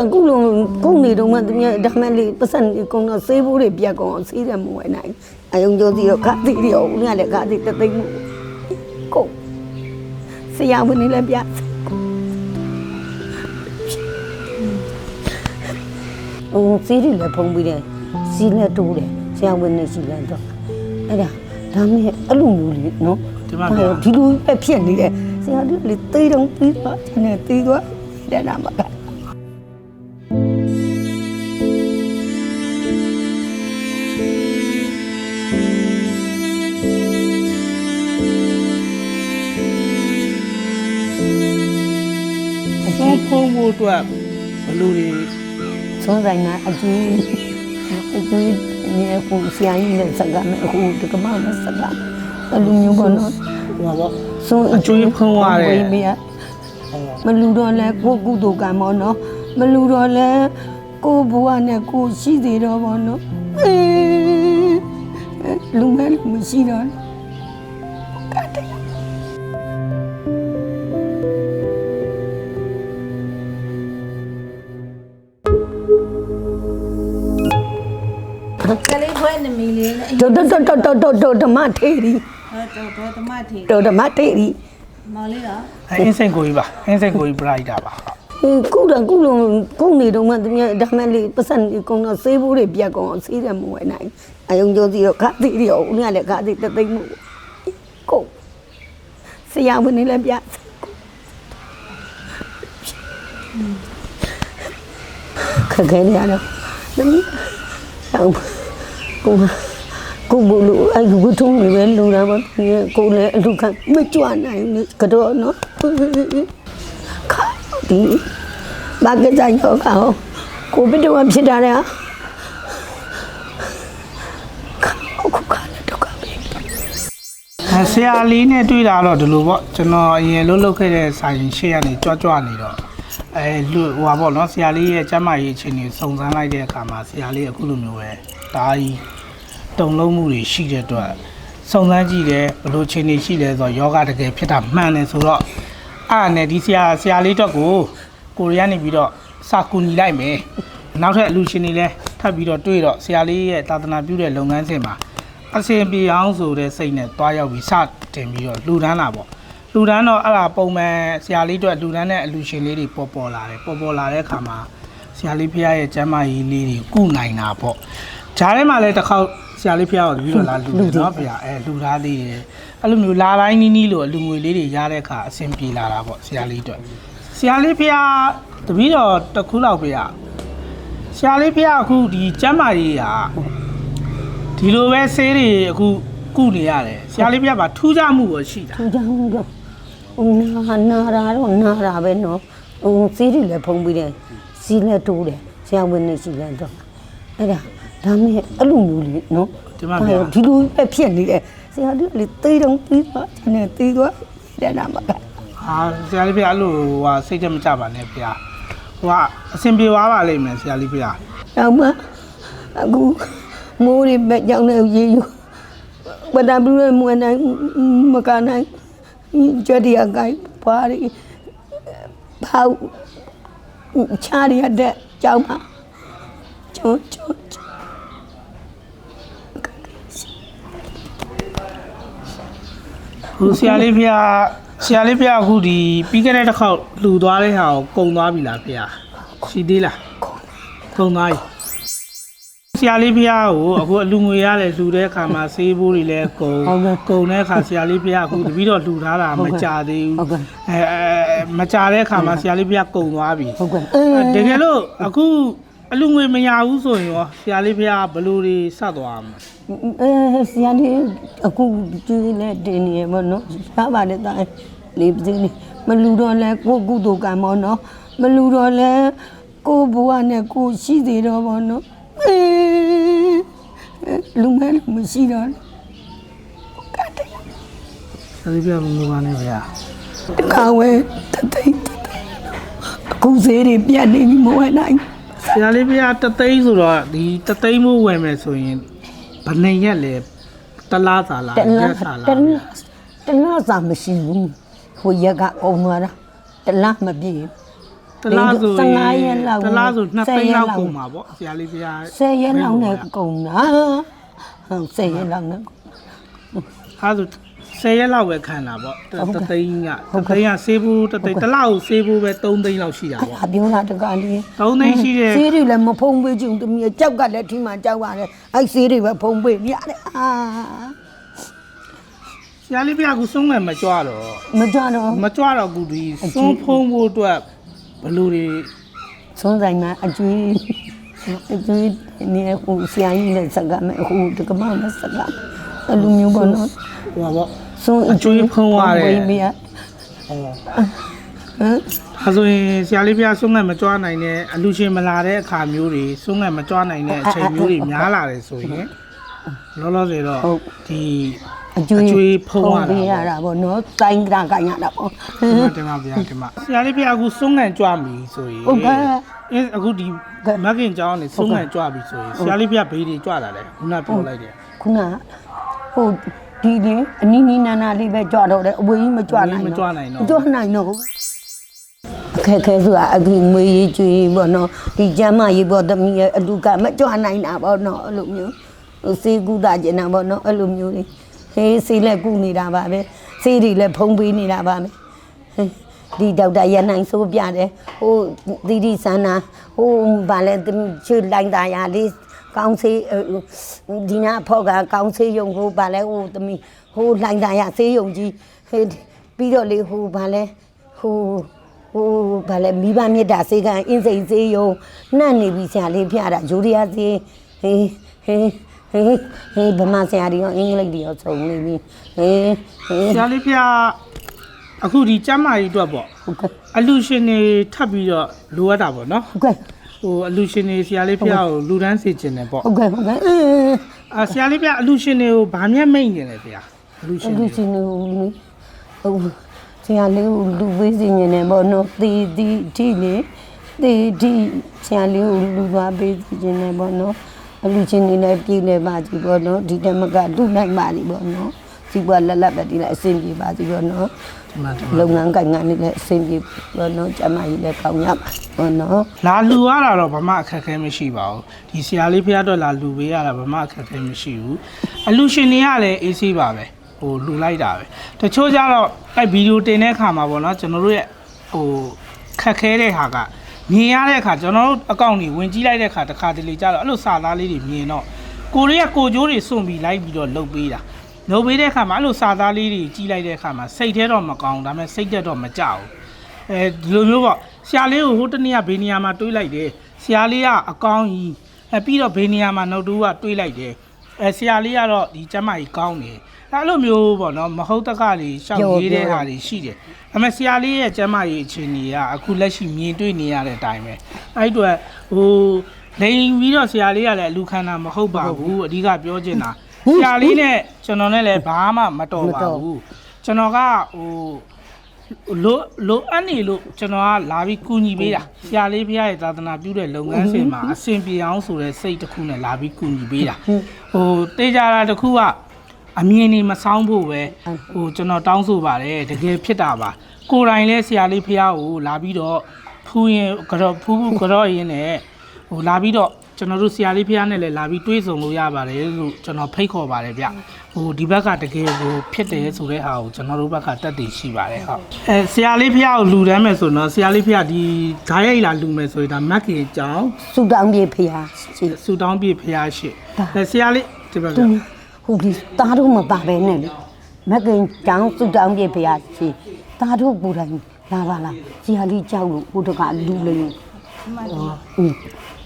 အေးကုတယ်ကုလုံးကုနေတော့မှတမဒါမှလေးပတ်စံကုန်းတော့ဆေးဖို့တွေပြတ်ကုန်အောင်ဆေးတယ်မဝင်နိုင်အယုံကျော်စီတော့ခါတိရောဦးကလည်းခါတိတသိမ့်မှုကုဆရာဝန်ကြီးလည်းပြဟိုစီးရီလည်းဖုံးပြီးတယ်စီးလည်းတိုးတယ်ဆရာဝန်ကြီးရှိလည်းတော့အဲ့ဒါဒါမှအဲ့လိုမျိုးလေးနော်ဒီမှာဗျာဒီလိုပဲဖြစ်နေတယ်ဆရာတို့လေသေးတော့ပြီးသွားတယ်သေးသွားတယ်နာမ ဖုံးဖို့အတွက်ဘလူတွေသုံးဆိုင်ကအကျဉ်းအကျဉ်းနေကိုဆရာကြီးနဲ့စကားနဲ့အခုဒီကမောင်နဲ့စကားအလူမျိုးပေါ့နော်ဟိုပါပေါ့ဆုံးအကျွေးဖုံးရတယ်ဝေးမရမလူတော့လဲကိုကုတုကံပေါ့နော်မလူတော့လဲကိုဘဝနဲ့ကိုရှိသေးတော့ပေါ့နော်အေးလူမဲလူမရှိတော့ တော်တော်တော်တော်တော်တော်ဓမ္မထေရီတော့တော့သမထေတော်ဓမ္မထေရီမောင်လေးတော့အဲအင်းစိန်ကိုကြီးပါအင်းစိန်ကိုကြီးပရိုက်တာပါအေးကုတယ်ကုလုံးကုနေတော့မှတမဒါမှလေးပတ်စံကုန်းတော့ဆေးဖို့တွေပြတ်ကုန်အောင်ဆေးတယ်မဝင်နိုင်အယုံကျော်စီတော့ခါတိရောဦးကလည်းခါတိတသိမ့်မှုကုဆရာဝန်ကြီးလည်းပြခက်ခဲနေရတော့သမီးအောင်ကို ကိုဘလူအဲ့ဒီဝထုံးနေပဲလူတာပေါ့ဒီကိုလည်းအလူကမကြွနိုင်ဘူးကတော့နော်ခါဒီဘာကကြိုင်တော့ကောကိုဘယ်တော့ဖြစ်တာလဲခုခါလည်းတော့ကပဲအဲဆရာလေးနဲ့တွေ့တာတော့ဒီလိုပေါ့ကျွန်တော်အရင်လှုပ်လှုပ်ခဲ့တဲ့ဆိုင်ရှေ့ကနေကြွကြွနေတော့အဲလူဟိုပါပေါ့နော်ဆရာလေးရဲ့ကျမ်းမာရေးအခြေအနေစုံစမ်းလိုက်တဲ့အခါမှာဆရာလေးအခုလိုမျိုးပဲဒါကြီး တုံလုံးမှုတွေရှိတဲ့အတွက်စုံစမ်းကြည့်တယ်ဘယ်လိုအခြေအနေရှိလဲဆိုတော့ယောဂတကယ်ဖြစ်တာမှန်တယ်ဆိုတော့အဲ့ဒါနဲ့ဒီဆရာဆရာလေးတော့ကိုကိုရီးယားနေပြီးတော့စာကူညီလိုက်မယ်နောက်ထပ်အလူရှင်တွေလည်းထပ်ပြီးတော့တွေ့တော့ဆရာလေးရဲ့သာသနာပြုတဲ့လုပ်ငန်းစဉ်မှာအဆင်ပြေအောင်ဆိုတဲ့စိတ်နဲ့တွားရောက်ပြီးစတင်ပြီးတော့လှူဒန်းလာပေါ့လှူဒန်းတော့အဲ့ဒါပုံမှန်ဆရာလေးတို့လှူဒန်းတဲ့အလူရှင်လေးတွေပေါ်ပေါ်လာတယ်ပေါ်ပေါ်လာတဲ့အခါမှာဆရာလေးဖះရဲ့ကျမ်းမာရေးလေးတွေကုနိုင်တာပေါ့ဂျားထဲမှာလည်းတစ်ခေါက် ဆရာလေးဖះကိုတပြီးတော့လာလှူတယ်နော်ဖះအဲလှူထားသေးတယ်အဲ့လိုမျိုးလာတိုင်းနီးနီးလို့အလူငွေလေးတွေရတဲ့အခါအဆင်ပြေလာတာပေါ့ဆရာလေးတို့ဆရာလေးဖះတပြီးတော့တစ်ခုလောက်ဖះဆရာလေးဖះအခုဒီကျမ်းမာရေးကဒီလိုပဲဆေးတွေအခုကုနေရတယ်ဆရာလေးပြပါထူးခြားမှုကိုရှိတာသူကြောင့်တော့ဟိုနာနာတာတော့နာတာပဲနော်ဟိုစီးရီလည်းဖုံးပြီးတယ်စီးလည်းတိုးတယ်ဆရာဝန်ကြီးရှိလည်းတော့အဲ့ဒါ ဒါမှအဲ့လိုမျိုးလေးနော်ဒီမှာဗျာဒီလိုပဲဖြစ်နေတယ်ဆရာတို့လေသေးတော့ပြီးသွားတယ်သေးသွားတယ်နာမကဟာဆရာလေးပြအဲ့လိုဟိုစိတ်တက်မကြပါနဲ့ဗျာဟိုကအဆင်ပြေသွားပါလိမ့်မယ်ဆရာလေးပြတော့မှအခုမိုးရီပဲကြောင်းနေရေယူဘဒဘလူမွေးနိုင်မကနိုင်ကြွတဲ့အကိုင်ပါရီပေါချာရီတဲ့ကြောင်းပါချွတ်ချွတ် ဟိုဆရာလေးပြဆရာလေးပြအခုဒီပြီးခဲ့တဲ့တစ်ခေါက်လှူသွားတဲ့ဟာကိုကုံသွားပြီလားဗျာရှိသေးလားကုံသွားပြီဆရာလေးဖះကိုအခုအလူငွေရတယ်လှူတဲ့အခါမှာဆေးဘိုးတွေလည်းကုံကုံတဲ့အခါဆရာလေးဖះအခုတပီတော့လှူထားတာမကြသေးဘူးအဲအဲမကြတဲ့အခါမှာဆရာလေးဖះကုံသွားပြီဟုတ်ကဲ့တကယ်လို့အခု အလူငွေမရဘူးဆိုရင်ရောဆရာလေးဖះဘယ်လိုတွေဆက်သွားမှာအဲဆရာလေးအခုဒီနဲ့တင်နေရမနော်ရပါတယ်တာလေးပစင်းလေးမလူတော့လဲကိုကုတုကံမောနော်မလူတော့လဲကိုဘဝနဲ့ကိုရှိသေးတော့ဘောနော်အေးလူမဲလူမရှိတော့ကတ်တယ်ဆရာလေးဖះမငိုပါနဲ့ဗျာတခါဝဲတသိန်းတသိန်းအခုစေးတွေပြတ်နေပြီမဝဲနိုင် ဆရာလေးဖះတသိန်းဆိုတော့ဒီတသိန်းမို့ဝယ်မယ်ဆိုရင်ဘယ်နှစ်ရက်လဲတလားစာလားတလားရက်စာတလားလားတလားစာမရှိဘူးဟိုရက်ကကုန်သွားတာတလားမပြေဘူးတလားဆိုရင်15ရက်လောက်တလားဆို2 10သိန်းလောက်ရက်လောက်ကုန်ပါပေါ့ဆရာလေးဖျား10ရက်လောက်နဲ့ကုန်တာဟုတ်10ရက်လောက်နဲ့အဲဆို 10ရက်လောက်ပဲခံတာပေါ့တဟုတ်ကဲ့တသိန်းကဟုတတ်ကဲ့သိန်းကဆေးဘူးတသိန်းဟုတ်ကဲ့တစ်လောက်ဆေးဘူးပဲ3သိန်းလောက်ရှိတာပေါ့အပြောတာတကလေး3သိန်းရှိတဲ့ဆေးတွေလည်းမဖုံးပေးချင်တမီးကြောက်ကလည်းထိမှကြောက်ရတယ်အဲ့ဆေးတွေပဲဖုံးပေးရတယ်အာဆရာလေးဖျားကဆုံးငယ်မကြွတော့မကြတော့မကြွတော့ဘူးဒီဆုံးဖုံးဖို့အတွက်ဘယ်လိုတွေဆုံးဆိုင်မှာအကျွေးအကျွေးနေဟိုဆရာကြီးလည်းစကားမယ်ဟိုတကမောင်လည်းစကားအဲ့လိုမျိုးပေါ့နော်ဟိုပါ ပေါ့ဆုံးအကျွေးဖုံးရတယ်ပေးမရဟောဟမ်ဒါဆိုရင်ဆရာလေးဖျားဆုံးငယ်မကြွနိုင်တဲ့အလူရှင်မလာတဲ့အခါမျိုးတွေဆုံးငယ်မကြွနိုင်တဲ့အချိန်မျိုးတွေများလာတယ်ဆိုရင်လောလောဆယ်တော့ဟုတ်ဒီအကျွေးအကျွေးဖုံးရတာပေးရတာပေါ့နော်တိုင်းကကရတာပေါ့ဒီမှာတင်ပါဗျာဒီမှာဆရာလေးဖျားအခုဆုံးငံကြွပြီဆိုရင်ဟုတ်ကဲ့အင်းအခုဒီကဲ့မက်ကင်ကျောင်းကနေဆုံးငံကြွပြီဆိုရင်ဆရာလေးဖျားဘေးတွေကြွတာလေခုနပြောလိုက်တယ်ခုနဟို ဒီဒီအနီးနီးနားနားလေးပဲကြွတော့တယ်အဝေးကြီးမကြွနိုင်မကြွနိုင်တော့မကြွနိုင်တော့အခက်ခဲဆိုတာအခုမွေးရေးကျွေးပေါ့နော်ဒီကျမ်းမရေးပေါ့သမီးရဲ့အလူကမကြွနိုင်တာပေါ့နော်အဲ့လိုမျိုးဟိုစေကူတာကျင်တာပေါ့နော်အဲ့လိုမျိုးလေးဟေးစေးလက်ကူနေတာပါပဲစေးတွေလည်းဖုံးပေးနေတာပါပဲဒီဒေါက်တာရနိုင်ဆိုပြတယ်ဟိုသီတိဆန္နာဟိုဗာလဲချွေလိုက်တာရလေး ကောင်းစေးဒီနာဖော့ကကောင်းစေးယုံဟိုဗာလဲဟိုသမီးဟိုလိုက်တာရစေးယုံကြီးဟေးပြီးတော့လေဟိုဗာလဲဟိုဟိုဗာလဲမိဘမြတ်တာစေးကအင်းစိန်စေးယုံနှံ့နေပြီဆရာလေးဖျားတာဂျိုရီယာစေးဟေးဟေးဟေးဟေးဗမာဆရာတွေရောအင်္ဂလိပ်တွေရောစုံနေပြီဟေးဟေးဆရာလေးဖျားအခုဒီကျမ်းမာရေးအတွက်ပေါ့ဟုတ်ကဲ့အလူရှင်တွေထပ်ပြီးတော့လိုအပ်တာပေါ့နော်ဟုတ်ကဲ့ ဟိုအလူရှင်တွေဆရာလေးဖျားကိုလူတန်းစေခြင်းတယ်ပေါ့ဟုတ်ကဲ့ဟုတ်ကဲ့အင်းအာဆရာလေးဖျားအလူရှင်တွေကိုဗာမျက်မိတ်နေတယ်ဗျာအလူရှင်လူတွေချင်းလူဟိုဆရာလေးကိုလူပေးစီနေတယ်ပေါ့နော်တီတီတီလေတီတီဆရာလေးကိုလူသွားပေးစီနေတယ်ပေါ့နော်အလူချင်းနေလည်းပြည်လဲပါစီပေါ့နော်ဒီတမကလူနိုင်ပါလိပေါ့နော် စီပွားလက်လက်ပဲဒီလည်းအဆင်ပြေပါစီပေါ့နော်ဒီမှာဒီမှာလုပ်ငန်းကိုင်ငန်းတွေလည်းအဆင်ပြေပေါ့နော်ကျမကြီးလည်းကောင်းရပါပေါ့နော်လာလူရတာတော့ဘာမှအခက်အခဲမရှိပါဘူးဒီဆရာလေးဖျားတော့လာလူပေးရတာဘာမှအခက်အခဲမရှိဘူးအလူရှင်တွေကလည်းအေးဆေးပါပဲဟိုလူလိုက်တာပဲတချို့ကြတော့အဲဗီဒီယိုတင်တဲ့အခါမှာပေါ့နော်ကျွန်တော်တို့ရဲ့ဟိုခက်ခဲတဲ့ဟာကမြင်ရတဲ့အခါကျွန်တော်တို့အကောင့်တွေဝင်ကြည့်လိုက်တဲ့အခါတစ်ခါတလေကြတော့အဲ့လိုစာသားလေးတွေမြင်တော့ကိုရီးယားကိုကျိုးတွေစွန့်ပြီးလိုက်ပြီးတော့လုတ်ပေးတာ လုတ်ပေးတဲ့အခါမှာအဲ့လိုစာသားလေးတွေကြီးလိုက်တဲ့အခါမှာစိတ်ထဲတော့မကောင်းဒါပေမဲ့စိတ်သက်တော့မကြောက်ဘူးအဲဒီလိုမျိုးပေါ့ဆရာလေးကိုဟိုတနေ့ကဘေးနေရာမှာတွေးလိုက်တယ်ဆရာလေးကအကောင်းကြီးအဲပြီးတော့ဘေးနေရာမှာနောက်တူကတွေးလိုက်တယ်အဲဆရာလေးကတော့ဒီကျမ်းမာကြီးကောင်းတယ်အဲလိုမျိုးပေါ့နော်မဟုတ်တကလေးရှောက်ရေးတဲ့ဟာတွေရှိတယ်ဒါပေမဲ့ဆရာလေးရဲ့ကျမ်းမာကြီးအခြေအနေကအခုလက်ရှိမြင်တွေ့နေရတဲ့အတိုင်းပဲအဲ့ဒီတော့ဟိုလိန်ပြီးတော့ဆရာလေးကလည်းအလူခန္ဓာမဟုတ်ပါဘူးအဓိကပြောချင်တာ ဆရာလေးနဲ့ကျွန်တော်နဲ့လည်းဘာမှမတော်ပါဘူးကျွန်တော်ကဟိုလိုလိုအပ်နေလို့ကျွန်တော်ကလာပြီးကူညီပေးတာဆရာလေးဖះရဲ့သာသနာပြုတဲ့လုပ်ငန်းစဉ်မှာအဆင်ပြေအောင်ဆိုတဲ့စိတ်တစ်ခုနဲ့လာပြီးကူညီပေးတာဟိုတေးကြတာတစ်ခုကအမြင်နေမဆောင်ဖို့ပဲဟိုကျွန်တော်တောင်းဆိုပါတယ်တကယ်ဖြစ်တာပါကိုယ်တိုင်လဲဆရာလေးဖះကိုလာပြီးတော့ဖူးရင်ကြော့ဖူးဖူးကြော့ရင်းနဲ့ဟိုလာပြီးတော့ ကျွန်တော်တို့ဆရာလေးဖះနဲ့လည်းလာပြီးတွေးဆုံလို့ရပါတယ်လို့ကျွန်တော်ဖိတ်ခေါ်ပါတယ်ဗျဟိုဒီဘက်ကတကယ်ကိုဖြစ်တယ်ဆိုတဲ့ဟာကိုကျွန်တော်တို့ဘက်ကတက်တည်ရှိပါတယ်ဟုတ်အဲဆရာလေးဖះကိုလူတန်းမယ်ဆိုတော့ဆရာလေးဖះဒီဓာတ်ရိုက်လာလူမယ်ဆိုရင်ဒါမက်ကင်အကြောင်းဆူတောင်းပြေဖျားရှိဆူတောင်းပြဖះရှိအဲဆရာလေးဒီဘက်ကသူဟုတ်ပြီတားတို့မပါပဲနဲ့လေမက်ကင်ကျောင်းဆူတောင်းပြေဖျားရှိတားတို့ပူတိုင်းလာပါလားဆရာလေးကြောက်လို့ဟိုတကလူလေး อืม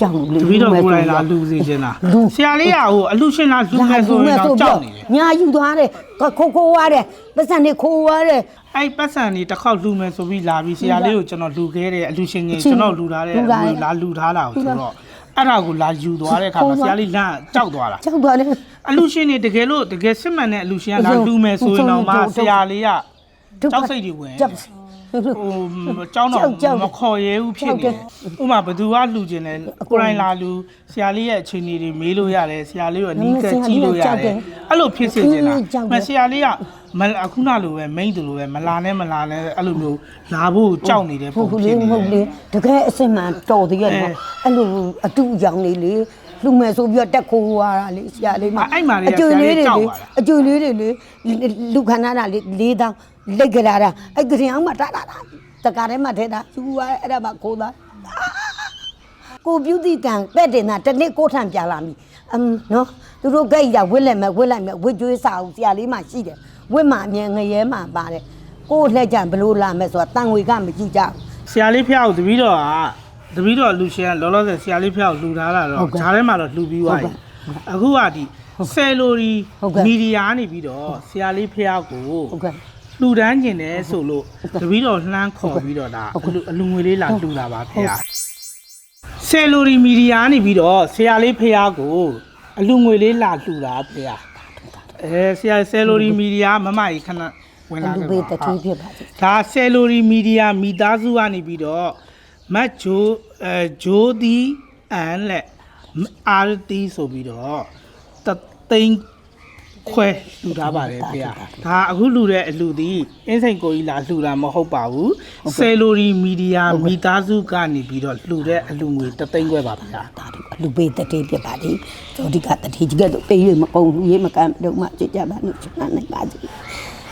ကြောက်လို့လေတပီတော့ကိုယ်တိုင်လာလူစီချင်တာလူဆရာလေးကဟိုအလူရှင်လာလူမယ်ဆိုရင်တော့ကြောက်နေတယ်ညာယူသွားတယ်ခိုးခိုးသွားတယ်ပတ်စံနေခိုးသွားတယ်အဲ့ပတ်စံနေတစ်ခေါက်လူမယ်ဆိုပြီးလာပြီးဆရာလေးကိုကျွန်တော်လူခဲ့တယ်အလူရှင်ကြီးအချင်းကျွန်တော်လူထားတယ်လူထားတယ်လာလူထားတာကိုဆိုတော့အဲ့ဒါကိုလာယူသွားတဲ့အခါဟုတ်မှာပါဆရာလေးလန့်ကြောက်သွားတာကြောက်သွားတယ်အလူရှင်နေတကယ်လို့တကယ်စစ်မှန်တဲ့အလူရှင်ကလာဟုတ်လူမယ်ဆိုရင်တော့မှဟုတ်ဟုတ်ဆရာလေးကကြောက်စိတ်တွေဝင်ကြောက် ဟိုကျောင်းတော်ကြောက်ကြောက်မခေါ်ရဲဘူးဖြစ်နေတယ်ဥပမာဘယ်သူကလူကျင်လဲကိုယ်တိုင်လာလူဆရာလေးရဲ့အခြေအနေတွေမေးလို့ရတယ်ဆရာလေးကိုအနီးကပ်ကြည့်လို့ရတယ်အဲ့လိုဖြစ်စေချင်တာကြောက်တယ်မဆရာလေးကမအခုနလိုပဲမိန်တူလိုပဲမလာနဲ့မလာနဲ့အဲ့လိုမျိုးလာဖို့ကြောက်နေတဲ့ဟုတ်ပုံဘူးဖြလေစ်နေမဟုတ်လေတကယ်အစ်စ်မှန်တော်သေးရဲ့နော်အဲ့လိုအတူရောင်နေလေ လူမဲ့ဆိုပြီးတော့တက်ခိုးရတာလေဆရာလေးမအကျွေလေးတွေလေအကျွေလေးတွေလေလူခန္ဓာတာလေလေးတောင်းလက်ကြလာတာအဲ့ကြင်အောင်မတာတာတကားထဲမှာထဲတာယူရအဲ့ဒါမှခိုးတာကိုပြုတိတန်ပဲ့တင်တာတနေ့ကိုထံပြလာပြီအမ်နော်သူတို့ကြိုက်ရဝစ်လက်မဲ့ဝစ်လိုက်မဲ့ဝစ်ကျွေးစာအောင်ဆရာလေးမှရှိတယ်ဝစ်မှအမြင်ငရဲမှပါတယ်ကိုလှက်ကြဘလို့လာမဲ့ဆိုတာတန်ဝေကမကြည့်ကြဘူးဆရာလေးဖျောက်တပီးတော့က တပီးတော့လူရှင်ကလောလောဆယ်ဆရာလေးဖျောက်လှူထားတာဟုတော့တ်ကဲ့ဂျားထဲမှာတော့လှူပြီးသွားပြီအခုကဒီဆယ်လိုဒီဟုတ်ကဲ့ မီဒီယာနေပြီးတော့ဆရာလေးဖျောက်ကိုဟုတ်ကဲ့ လှူဒန်းကျင်တယ်ဆိုလို့တပီးတော့လှမ်းခေါ်ပြီးတော့ဒါဟုတ်ကဲ့အလူငွေလေးလာလှူတာပါဖေ။ဆယ်လိုဒီမီဒီယာနေပြီးတော့ဆရာလေးဖျားကိုအလူငွေလေးလာလှူတာဖေ။အဲဆရာဆယ်လိုဒီမီဒီယာမမကြီးခဏဝင်လာလူခဲ့ပေးတပါ တိဖြစ်ပါစေ ဒါဆယ်လိုရီမီဒီယာမိသားစုကနေပြီးတော့ မတ်ဂျိုအဲဂျိုဒီအန်လက်အာတီဆိုပြီးတော့တသိန်းခွဲလှူထားပါတယ်ခင်ဗျာဒါအခုလှူတဲ့အလှူသည်အင်းစိန်ကိုကြီးလာလှူတာမဟုတ်ပါဘူးဆယ်လိုရီမီဒီယာမိသားစုကနေပြီးတော့လှူတဲ့အလှူငွေတသိန်းခွဲပါဗျာဒါတို့လူပေးတတိဖြစ်ပါစေဇောတိကတတိကြီးကတော့ပေးရမကုန်လူရေးမကမ်းတော့မှကြကြပါလို့ချမ်းနိုင်ပါစေ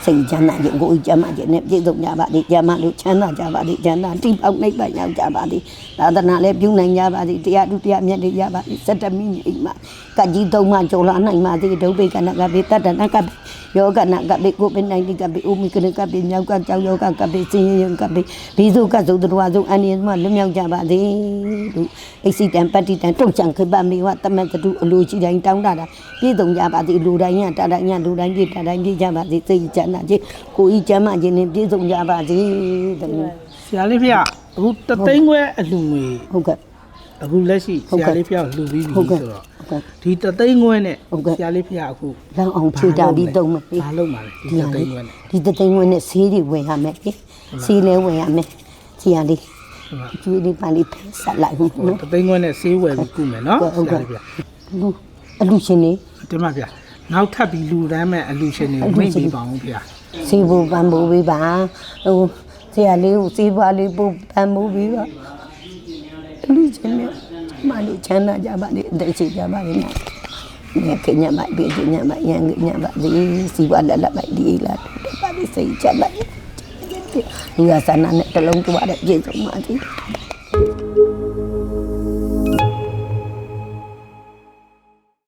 စိတ်ချမ်းသာကြကိုယ်ချမ်းသာကြနဲ့ပြည့်စုံကြပါစေချမ်းသာလို့ချမ်းသာကြပါစေချမ်းသာတိပေါက်နှိပ်ပိုင်ရောက်ကြပါစေသာသနာလည်းပြုနိုင်ကြပါစေတရားသူတရားမြတ်တွေရပါစေစတ္တမိအိမ်မှာကကြီးသုံးမှကျော်လာနိုင်ပါစေဒုဗိကနကပိတတ္တနကပိ ယောဂနကပိကိုပိနိုင်တိကပိအိုမီကနကပိမြောက်ကကြောက်ယောဂကပိစင်ရယကပိဘိဇုကသုတ္တဝါဇုအန္နိယမလွမြောက်ကြပါစေလို့အိစိတံပတ္တိတံတုတ်ချံခိပမေဝတမတတုအလိုကြီးတိုင်းတောင်းတတာပြည့်စုံကြပါစေလူတိုင်းညတတိုင်းညလူတိုင်းပြည့်တတိုင်းပြည့်ကြပါစေစိတ်ချမ်းသာခြင်းကိုယ်ဤချမ်းသာခြင်းနဲ့ပြည့်စုံကြပါစေတမီးဆရာလေးဖေအခုတသိန်းခွဲအလှူငွေဟုတ်ကဲ့အခုလက်ရှိဟုတ်ဆကဲ့ရာလေးဖေလှူပြီးပြီဟုတ်ကဲ့ဆိုတော့ဟုတ်ကဲ့ ဒီတသိန်းခွဲနဲ့ဟုတ်ကဲ့ ဆရာလေးဖေအခုလောင်းအောင်ဖြူတာပြီးသုံးမယ်ဘာလုပ်မှာလဲဒီတသိန်းခွဲနဲ့ ဒီတသိန်းဝင်နဲ့ဆေးတွေဝင်ရမယ်လေဆေးလည်းဝင်ရမယ်စီရလေးကျွေးလေးပန်းလေးဖယ်ဆက်လိုက်ဟုတ်နော် တသိန်းခွဲနဲ့ဆေးဝယ်ပြီးကုမယ်နော်ဟုတ်ဆကဲ့ရာလေးဖေလူအလူရှင်နေဒီမှာဗျနောက်ထပ်ပြီးလူတန်းမဲ့အလူရှင်တွေအလှူမိတ်ရှင်ပြီးပါအောင်ဖေဆေးဖို့ပန်းဖို့ပေးပါဟိုဆရာလေးကိုဆေးပါလေးပို့ပန်းဖို့ပေးပါအလူရှင်နေ မလေးချမ်းသာကြပါလေအသက်ရှိကြပါလေနော်မြတ်ကညမဘေးညမယံညမဒီစီဝါလလမိုက်ဒီလာတူပါလိစိတ်ချမ်းသာလူရဆန္ဒနဲ့တလုံးတွားတဲ့ပြေဆုံးပါစေ